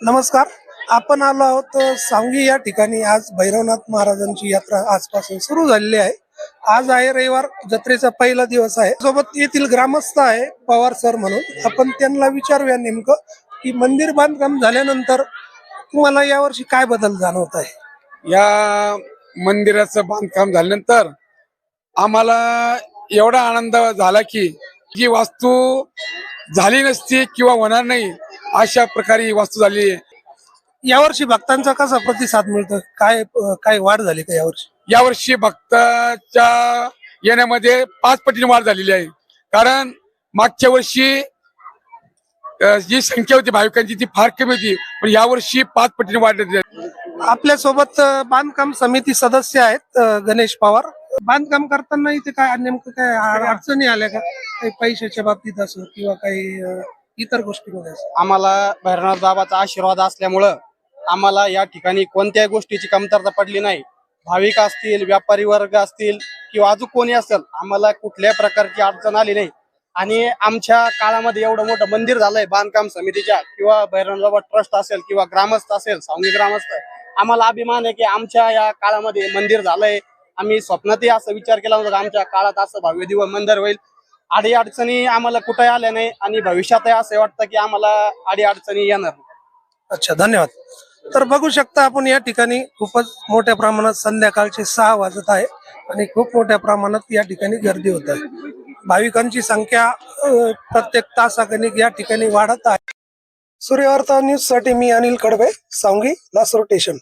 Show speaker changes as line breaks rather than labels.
नमस्कार. आपण आलो आहोत सांगवी या ठिकाणी. आज भैरवनाथ महाराजांची यात्रा आजपासून सुरू झालेली आहे. आज आहे रविवार जत्रेचा पहिला दिवस आहे. सोबत येथील ग्रामस्थ आहे पवार सर म्हणून. आपण त्यांना विचारूया नेमकं की मंदिर बांधकाम झाल्यानंतर तुम्हाला यावर्षी काय बदल जाणवत आहे?
या मंदिराचं बांधकाम झाल्यानंतर आम्हाला एवढा आनंद झाला की जी वास्तू झाली नसती किंवा होणार नाही अशा प्रकारे वास्तू झाली. आहे
यावर्षी भक्तांचा कसा प्रतिसाद मिळतो? काय काय वाढ झाली का यावर्षी?
यावर्षी भक्ताच्या येण्यामध्ये पाच पटीने वाढ झालेली आहे. कारण मागच्या वर्षी जी संख्या होती भाविकांची ती फार कमी होती. पण यावर्षी पाच पटीने वाढलेली आहे.
आपल्यासोबत बांधकाम समिती सदस्य आहेत गणेश पवार. बांधकाम करताना इथे काय नेमकं काय अड- अडचणी आल्या का? काही पैशाच्या बाबतीत असो किंवा काही इतर गोष्टीमध्ये.
आम्हाला भैरवनाथ बाबाचा आशीर्वाद असल्यामुळं आम्हाला या ठिकाणी कोणत्याही गोष्टीची कमतरता पडली नाही. भाविक असतील व्यापारी वर्ग असतील किंवा अजून कोणी असेल आम्हाला कुठल्याही प्रकारची अडचण आली नाही. आणि आमच्या काळामध्ये एवढं मोठं मंदिर झालंय बांधकाम समितीच्या किंवा भैरवनाथ बाबा ट्रस्ट असेल किंवा ग्रामस्थ असेल सावंगी ग्रामस्थ आम्हाला अभिमान आहे की आमच्या या काळामध्ये मंदिर झालंय. आम्ही स्वप्नातही असं विचार केला होता आमच्या काळात असं भव्य दिवस मंदिर होईल. आडी अडचणी आम्हाला कुठे आल्या नाही आणि भविष्यातही असं वाटतं की आम्हाला अडी अडचणी येणार नाही.
अच्छा धन्यवाद. तर बघू शकता आपण या ठिकाणी खूपच मोठ्या प्रमाणात संध्याकाळचे सहा वाजत आहे आणि खूप मोठ्या प्रमाणात या ठिकाणी गर्दी होत आहे. भाविकांची संख्या प्रत्येक तासागणिक या ठिकाणी वाढत आहे. सूर्यवार्ता न्यूजसाठी मी अनिल कडबे सांगली लासूर स्टेशन.